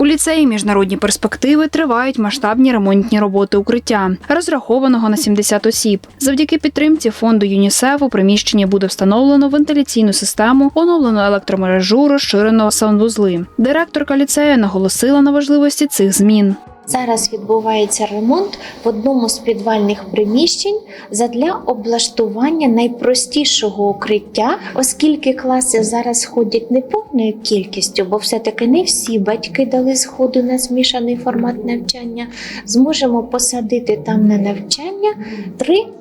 У ліцеї міжнародні перспективи тривають масштабні ремонтні роботи укриття, розрахованого на 70 осіб. Завдяки підтримці фонду ЮНІСЕФ у приміщенні буде встановлено вентиляційну систему, оновлено електромережу, розширено санвузли. Директорка ліцею наголосила на важливості цих змін. Зараз відбувається ремонт в одному з підвальних приміщень задля облаштування найпростішого укриття, оскільки класи зараз ходять не повною кількістю, бо все-таки не всі батьки дали згоду на змішаний формат навчання. Зможемо посадити там на навчання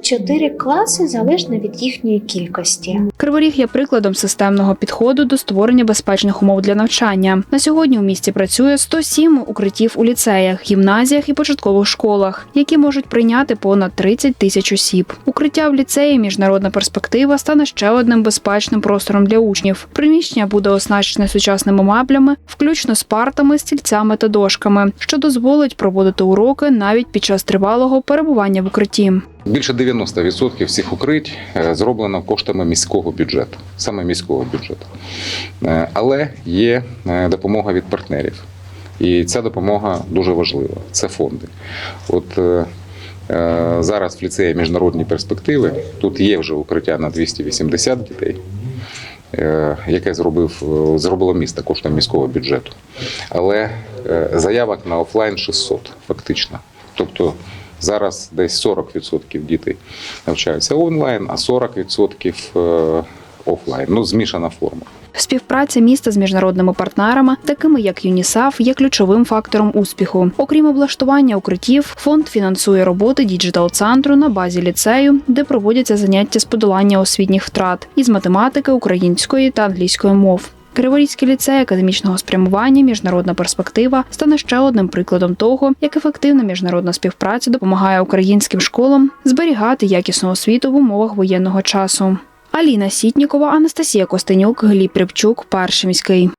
3-4 класи залежно від їхньої кількості. Криворіг є прикладом системного підходу до створення безпечних умов для навчання. На сьогодні у місті працює 107 укриттів у ліцеях, гімназіях і початкових школах, які можуть прийняти понад 30 тисяч осіб. Укриття в ліцеї міжнародна перспектива стане ще одним безпечним простором для учнів. Приміщення буде оснащене сучасними меблями, включно з партами, стільцями та дошками, що дозволить проводити уроки навіть під час тривалого перебування в укритті. Більше 90% всіх укрить е, зроблено коштами міського бюджету, саме міського бюджету. Е, Але є е, допомога від партнерів. І ця допомога дуже важлива. Це фонди. От е, е, зараз в ліцеї міжнародні перспективи. Тут є вже укриття на 280 дітей, е, яке зробив, е, зробило місто коштом міського бюджету. Але заявок на офлайн 600 фактично. Тобто зараз десь 40% дітей навчаються онлайн, а 40% е, офлайн. Ну, змішана форма. Співпраця міста з міжнародними партнерами, такими як ЮНІСАФ, є ключовим фактором успіху. Окрім облаштування укриттів, фонд фінансує роботи діджитал-центру на базі ліцею, де проводяться заняття з подолання освітніх втрат із математики, української та англійської мов. Криворізький ліцей академічного спрямування Міжнародна перспектива стане ще одним прикладом того, як ефективна міжнародна співпраця допомагає українським школам зберігати якісну освіту в умовах воєнного часу. Аліна Сітнікова, Анастасія Костенюк, Гліб Рибчук, перший міський.